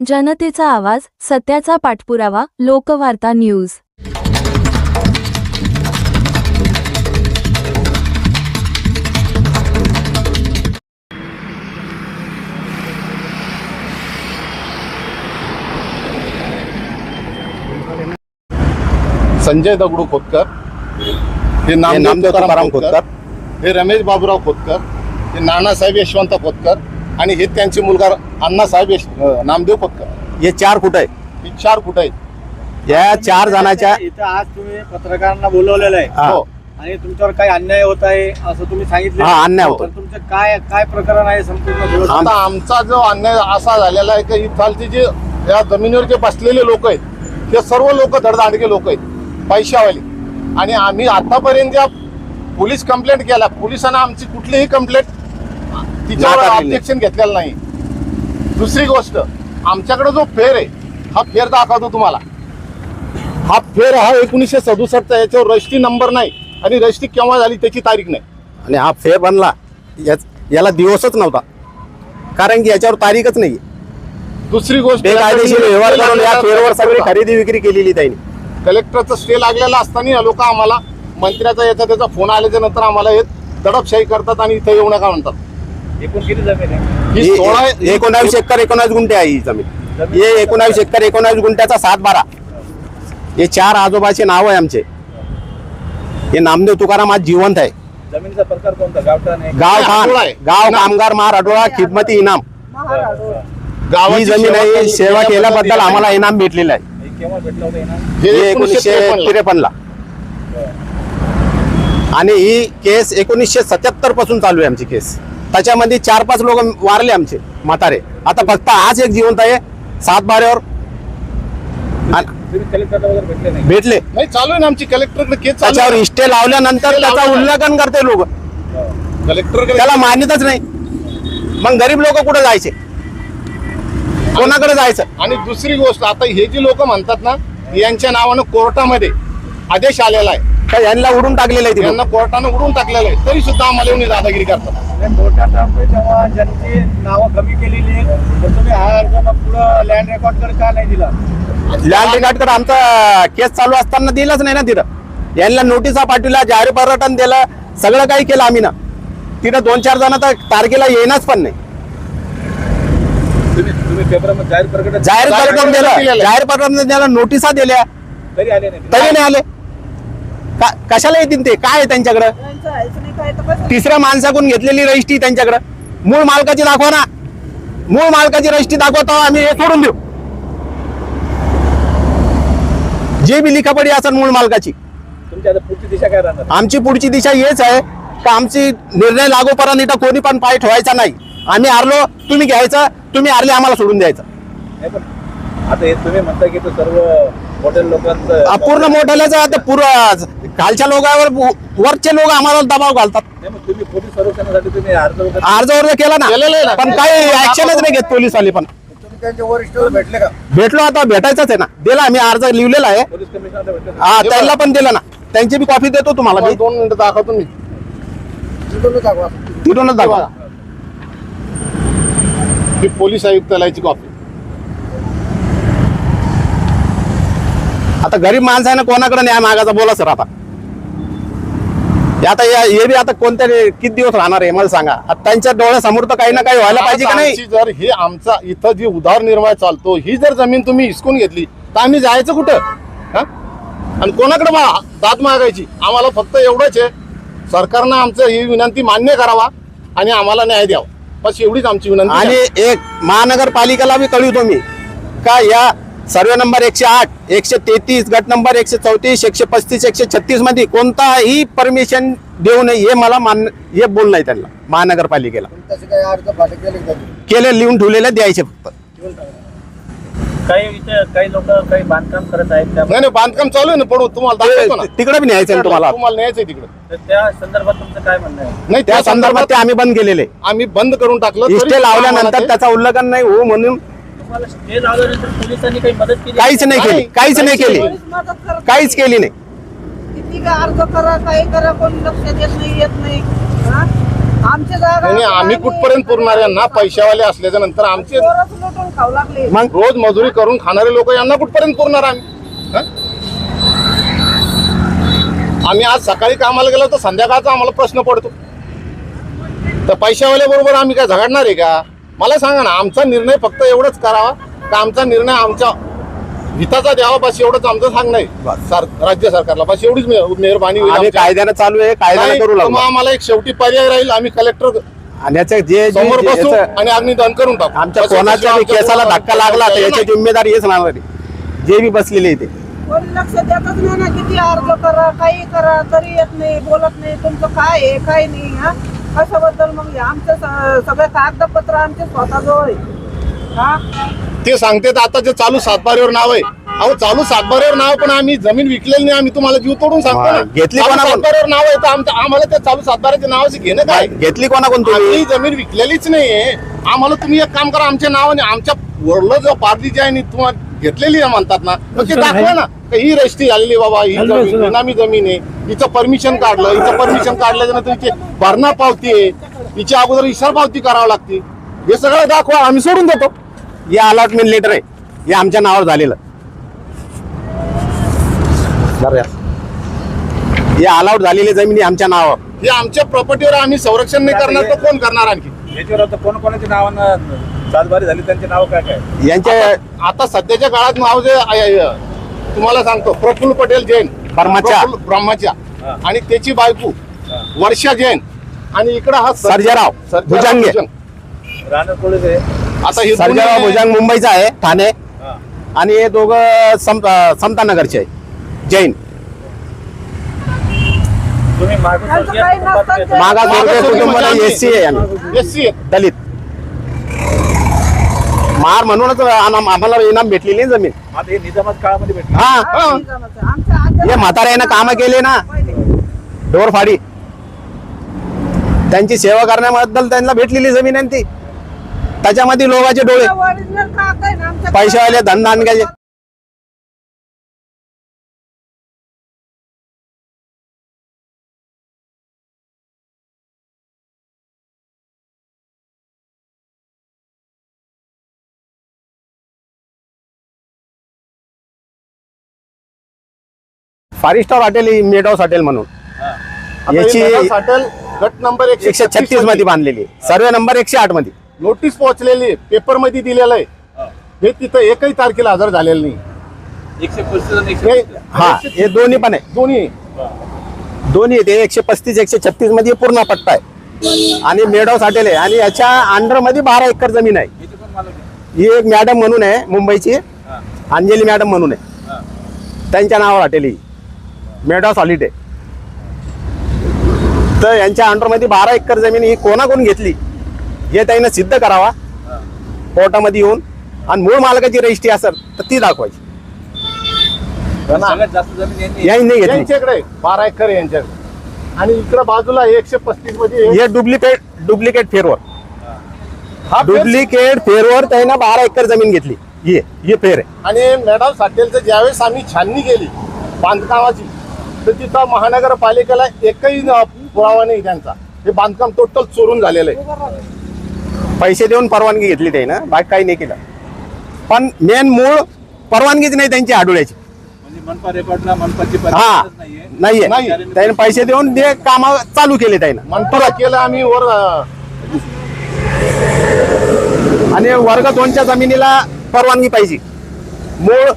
जनतेचा आवाज सत्याचा पाठपुरावा लोकवार्ता न्यूज. संजय दगडू खोतकर हे नाम नामदेव तुकाराम तुकाराम खोतकर हे रमेश बाबूराव खोतकर हे नानासाहेब यशवंत खोतकर आणि हे त्यांचे मुलगा अण्णासाहेब नामदेव खोतकर हे चार फुट आहे हे चार कुठे आहेत? या चार जणाच्या इथं आज तुम्ही पत्रकारांना बोलवलेलं आहे. हा. आणि तुमच्यावर काही अन्याय होत आहे असं तुम्ही सांगितलं. हा, अन्याय होतो. तर तुमचं काय काय प्रकरण आहे संपूर्ण आता आमचा जो अन्याय असा झालेला आहे की इथालचे जे या जमिनीवर जे बसलेले लोक आहेत हे सर्व लोक धडधाडके लोक आहेत पैशावाले. आणि आम्ही आतापर्यंत ज्या पोलीस कंप्लेंट केल्या पोलिसांना आमची कुठलीही कंप्लेंट तिच्यावर. ऑब्जेक्शन घेतलेलं नाही. दुसरी गोष्ट आमच्याकडे जो फेर आहे हा फेर दाखवतो तुम्हाला. हा फेर हा एकोणीसशे सदुसष्टचा याच्यावर रजिस्ट्री नंबर नाही आणि रजिस्ट्री केव्हा झाली त्याची तारीख नाही. आणि हा फेर बनला याच- याला दिवसच नव्हता. कारण की याच्यावर तारीखच नाही. दुसरी गोष्ट बेकायदेशीर व्यवहार करून या फेरवर सगळी खरेदी विक्री केलेली त्यांनी. कलेक्टरचा स्टे लागलेला असताना लोक आम्हाला मंत्र्याचा याचा त्याचा फोन आल्याच्यानंतर आम्हाला हे दडपशाही करतात आणि इथे येऊ नका म्हणतात. एकूण किती जमीन आहे. ही सोळा एकोणावीस एकर एकोणावीस गुंठे आहे ही जमीन. हे एकोणावीस एकर एकोणावीस गुंठ्याचा सात बारा. हे चार आजोबाचे नाव आहे आमचे. हे नामदेव तुकाराम आज जिवंत आहे. जमिनीचा प्रकार कोणता? गावठाण आहे. गाव. गाव कामगार इनाम. गावाची जमीन सेवा आहे. सेवा केल्याबद्दल आम्हाला इनाम भेटलेलं आहे. केव्हा भेटलं होतं ना हे एकोणीसशे त्रेपन्नला. त्रेपन्नला. आणि ही केस एकोणीसशे सत्याहत्तरपासून चालू आहे आमची केस. त्याच्यामध्ये चार पाच लोक वारले आमचे म्हातारे. आता फक्त आज एक जिवंत आहे सात बाऱ्यावर. वगैरे भेटले नाही भेटले. नाही चालू आहे ना आमची कलेक्टरकडे केस चालू त्याच्यावर आहे. इष्टे लावल्यानंतर त्याचा. उल्लंघन करते लोक. कलेक्टरकडे त्याला मान्यताच नाही. मग गरीब लोक कुठे जायचे? कोणाकडे जायचं? आणि दुसरी गोष्ट आता हे जी लोक म्हणतात ना यांच्या नावानं कोर्टामध्ये आदेश आलेला आहे. का यांना उडून टाकलेलं आहे यांना कोर्टानं उडून टाकलेलं आहे. तरी सुद्धा आम्हाला येऊन दादागिरी करतात. जेव्हा ज्यांची नावं कमी केलेली आहेत तर तुम्ही हा अर्ज मग पुढं लँड रेकॉर्ड कर का नाही दिला? लँड रिकार्डकडे आमचा केस चालू असताना दिलाच नाही ना तिथं. यांना नोटिसा पाठवल्या जाहीर पर्यटन दिलं सगळं काही केलं आम्ही ना. तिथं दोन चार जण तर तारखेला येणार पण नाही. तुम्ही तुम्ही पेपरमध्ये जाहीर प्रकट जाहीर जाहीर पर्यटन दिलं. जाहीर पर्यटन दिला नोटिसा दिल्या. तरी आले नाही. तरी नाही आले. का- कशाला येतील ते? काय आहे त्यांच्याकडं? तिसऱ्या माणसाकडून घेतलेली रजिस्ट्री त्यांच्याकडं. मूळ मालकाची दाखवा ना. मूळ मालकाची रजिस्ट्री दाखवतो आम्ही हे सोडून देऊ. जे बी लिखापडी असेल मूळ मालकाची. तुमची आता पुढची दिशा काय राहणार? आमची पुढची दिशा हेच आहे का आमची निर्णय लागूपर्यंत इथं कोणी पण पाय ठेवायचा नाही. आम्ही हारलो तुम्ही घ्यायचं तुम्ही हारले आम्हाला सोडून द्यायचं. आता हे तुम्ही म्हणता की तो सर्व हॉटेल लोकांचं अपूर्ण मोठ्याचं आता पूर्व खालच्या लोकांवर वरचे लोक आम्हाला दबाव घालतात. नाही मग तुम्ही पोलीस संरक्षणासाठी तुम्ही अर्ज अर्ज केला ना. पण काही ऍक्शनच नाही घेत पोलीसवाले पण. तुम्ही त्यांच्या वरिष्ठ भेटले का? भेटलो आता भेटायचंच आहे ना. दिला आम्ही अर्ज लिहिलेला आहे. पोलीस? हा त्यांना पण दिला ना. त्यांची बी कॉपी देतो तुम्हाला मी. दोन मिनिटं दाखवतो मी तिथूनच दाखवा. ही पोलीस आयुक्तालयाची कॉपी आता गरीब माणसाने कोणाकडे न्याय मागायचा बोला सर आता. आता या- हे बी आता कोणत्या किती दिवस राहणार आहे मला सांगा. आता त्यांच्या डोळ्यासमोर तर काही ना काही व्हायला पाहिजे का नाही? आमची जर ही आमचा इथं जी उदारनिर्वाह चालतो ही जर जमीन तुम्ही हिसकून घेतली तर आम्ही जायचं कुठं? हा? आणि कोणाकडे मा दाद मागायची? आम्हाला फक्त एवढंच आहे. सरकारनं आमचं ही विनंती मान्य करावा आणि आम्हाला न्याय द्यावा. बस एवढीच आमची विनंती आणि. एक महानगरपालिकेला बी कळवतो मी का या सर्वे नंबर एकशे आठ एकशे तेहतीस गट नंबर एकशे चौतीस एकशे पस्तीस एकशे छत्तीसमध्ये कोणताही परमिशन देऊ नये हे मला मान्य हे बोलणं आहे त्यांना महानगरपालिकेला. तसे काही अर्ज पाठे केले लिहून ठेवलेले द्यायचे फक्त. काही इथे काही लोक काही बांधकाम करत आहेत नाही नाही बांधकाम चालू आहे ना पडू तुम्हाला तिकडे बी न्यायचं आहे तुम्हाला. तुम्हाला न्यायचंय तिकडे. तर त्या संदर्भात तुमचं काय म्हणणं आहे? नाही त्या संदर्भात ते आम्ही बंद केलेले. आम्ही बंद करून टाकलं इष्टे लावल्यानंतर त्याचा उल्लंघन नाही हो म्हणून तुम्हाला स्टे लावल्यानंतर पोलिसांनी काही मदत केली? काहीच नाही केली काहीच नाही केली. काहीच. केली नाही. किती का अर्ज करा काही करा कोणी लक्ष देत नाही येत नाही. हा? आमची जागा आणि आम्ही कुठपर्यंत पुरणार यांना? पैशावाले असल्याच्या नंतर आमचे पोरंच लुटून खाऊ लागली. मग? रोज मजुरी करून खाणारे लोक यांना कुठपर्यंत पुरणार आम्ही? हं? आम्ही आज सकाळी कामाला गेलो तर संध्याकाळचा आम्हाला प्रश्न पडतो. तर पैशावाल्या बरोबर आम्ही काय झगडणार आहे का? मला सांगा ना आमचा निर्णय फक्त एवढंच करावा का आमचा निर्णय आमच्या हिताचा द्यावा बस एवढंच आमचं सांगणं आहे बस. सर- राज्य सरकारला बस एवढीच मे- मेहरबानी होईल. कायद्यानं चालू आहे कायद्यानं नाही, करू लागलो मग आम्हाला एक शेवटी पर्याय राहील आम्ही कलेक्टर आणि जे समोर बसू आणि अग्निदान करून टाकू आमच्या कोणाच्या केसाला धक्का लागला तर नाही. याची जिम्मेदारी हेच राहणार आहे. जे बी बसलेले इथे कोणी लक्ष देतच नाही ना किती अर्ज करा काही करा तरी येत नाही बोलत नाही तुमचं काय आहे काय नाही हा कशाबद्दल मग आमचं सगळे कागदपत्र आमचे स्वतःजवळ आहे. हा? ते सांगते तर आता जे चालू सातबारीवर नाव आहे. अहो चालू सातबारीवर नाव पण आम्ही जमीन विकलेली नाही आम्ही तुम्हाला जीव तोडून सांगतो ना. घेतली चालू कोणाकडून? सातबारीवर नाव आहे तर आमचं आम्हाला त्या चालू सातबाऱ्याच्या नावाचे घेणं काय? घेतली कोणाकोण आपली तुम्ही जमीन विकलेलीच नाहीये. आम्हाला तुम्ही एक काम करा आमच्या नावाने आमच्या वरलं जो पारदी जी आहे नी तुम्हाला घेतलेली आहे म्हणतात ना. मग ते दाखवा ना. ही रजिस्ट्री झालेली आहे बाबा ही जमीन बेनामी जमीन आहे. हिचं परमिशन काढलं हिचं परमिशन काढल्याच्या नंतर हिची भरणा पावती आहे. हिची अगोदर इशार पावती करावी लागते. हे सगळं दाखवा आम्ही सोडून देतो. हे अलॉटमेंट लेटर आहे. हे आमच्या नावावर झालेलं. बरं या. हे अलाउड झालेली जमीन आहे आमच्या नावावर. हे आमच्या प्रॉपर्टीवर आम्ही संरक्षण नाही करणार तर कोण करणार आणखी? याच्यावर आता कोण कोणाच्या नावानं सातबारी झाली त्यांचे नाव काय काय यांच्या आता सध्याच्या काळात नाव जे आहे- आहे, तुम्हाला सांगतो प्रफुल्ल पटेल जैन ब्रह्माच्या. प्रफुल्ल ब्रह्माच्या हा. आणि त्याची बायको हा. वर्षा जैन आणि इकडं हा सर- सर्जेराव सर्जेराव भुजंगे. भुजंग. राहणार आता हे सर्जेराव दोन्ही- भुजंग मुंबईचा आहे ठाणे हा. आणि हे दोघं सम समतानगरचे आहे जैन तुम्ही. मागास सी आहे एस सी आहे. दलित मार म्हणूनच आम- आम्हाला इनाम भेटलेली आहे जमीन. आता हे निजामात काळामध्ये भेटले. हा. हा, हे म्हाताऱ्यानं कामं केले ना. ढोरफाडी त्यांची सेवा करण्याबद्दल त्यांना भेटलेली जमीन आहे ती. त्याच्यामध्ये लोकांचे डोळे. पैशावाले धंदा आणण्याचे. फाईव्ह स्टार हॉटेल ही मेड हाऊस हॉटेल म्हणून. याची- हॉटेल गट नंबर एकशे छत्तीसमध्ये बांधलेली सर्वे नंबर एकशे आठमध्ये. नोटीस पोहोचलेली पेपरमध्ये दिलेलं आहे. हे. तिथं एकही तारखेला हजर झालेलं नाही. एकशे पस्तीस हे-. हा हे दोन्ही पण आहे. दोन्ही दोन्ही ते एकशे पस्तीस एकशे छत्तीसमध्ये पूर्ण पट्टा आहे. आणि मेड हाऊस हॉटेल आहे. आणि याच्या अंडरमध्ये बारा एकर जमीन आहे. ही एक मॅडम म्हणून आहे मुंबईची. अंजली मॅडम म्हणून आहे. त्यांच्या नावावर हॉटेल ही. मेड हाऊस हॉलिडे तर यांच्या अंडरमध्ये बारा एकर जमीन ही कोणाकडून घेतली हे त्यांना सिद्ध करावा. कोर्टामध्ये येऊन आणि मूळ मालकाची रजिस्ट्री असेल तर ती दाखवायची. यांच्याकडे बारा एकर आहे यांच्याकडे. आणि इकडे बाजूला एकशे पस्तीसमध्ये हे डुप्लिकेट डुप्लिकेट फेरवर. हा डुप्लिकेट फेरवर त्यांना बारा एकर जमीन घेतली. ये ये फेर आहे. आणि मॅडम हॉटेलचं ज्यावेळेस आम्ही छाननी केली बांधकामाची तर तिथं महानगरपालिकेला एकही न- पुरावा नाही त्यांचा. हे बांधकाम टोटल चोरून झालेलं आहे. पैसे देऊन परवानगी घेतली त्यानं बाकी काही नाही केलं. पण मेन मूळ परवानगीच नाही त्यांची आडोळ्याची म्हणजे मनपा रेकॉर्डला मनपाची हा परवानगीच नाहीये. नाहीये. नाही. त्याने पैसे देऊन ते काम चालू केले त्यानं. मनपाला केलं आम्ही वर आणि वर्ग दोनच्या जमिनीला परवानगी पाहिजे. मूळ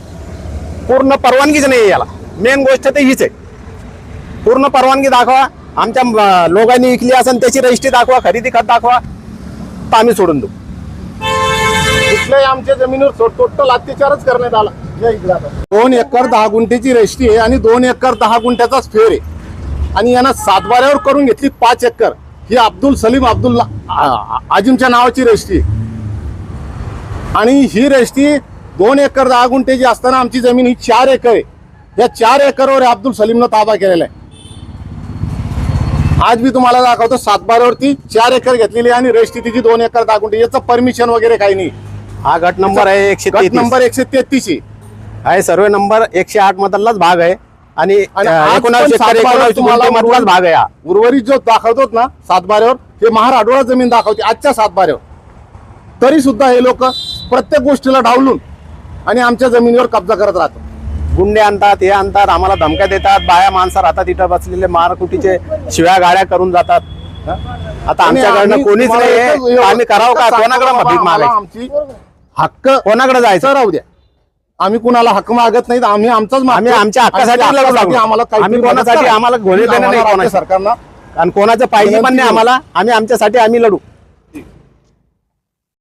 पूर्ण परवानगीच नाही याला. मेन गोष्ट ते हीच आहे. पूर्ण परवानगी दाखवा. आमच्या लोकांनी विकली असेल त्याची रजिस्ट्री दाखवा खरेदी खत दाखवा. तर आम्ही सोडून देऊ. कुठल्याही आमच्या जमिनीवर टोटल अत्याचारच करण्यात आला. दोन एकर दहा गुंठ्याची रजिस्ट्री आहे आणि दोन एकर दहा गुंठ्याचाच फेर आहे. आणि यांना सातबाऱ्यावर करून घेतली पाच एकर. ही अब्दुल सलीम अब्दुल आजिमच्या नावाची रजिस्ट्री आणि ही रजिस्ट्री दोन एकर दहा गुंठ्याची असताना आमची जमीन ही चार एकर आहे. या चार एकरवर अब्दुल सलीमनं ताबा केलेला आहे. आज मी तुम्हाला दाखवतो सातबाऱ्यावरती चार एकर घेतलेली आणि रेस्टी तिची दोन एकर गुंठे याचं परमिशन वगैरे काही नाही. हा गट नंबर आहे एकशे नंबर एकशे तेहतीस आहे. सर्वे नंबर एकशे आठ मधलाच भाग आहे. आणि तुम्हाला भाग आहे. उर्वरित जो दाखवतोत ना सातबाऱ्यावर हे महाराडोळा जमीन दाखवते आजच्या सातबाऱ्यावर. तरी सुद्धा हे लोक प्रत्येक गोष्टीला डावलून आणि आमच्या जमिनीवर कब्जा करत राहतात. गुंडे आणतात हे आणतात आम्हाला धमक्या देतात बाया माणसं राहतात इथं बसलेले मारकुटीचे शिव्या गाड्या करून जातात? आता आमच्याकडनं कोणीच नाही आम्ही करावं का कोणाकडे भीक मागायची आमची हक्क कोणाकडे जायचं राहू द्या आम्ही कुणाला हक्क मागत नाही आम्ही आमचाच. आम्ही आमच्या हक्कासाठी. आम्हाला आम्ही कोणासाठी. आम्हाला घोडे देणं नाही. सरकारनं आणि कोणाचं पाहिजे पण नाही आम्हाला आम्ही आमच्यासाठी आम्ही लढू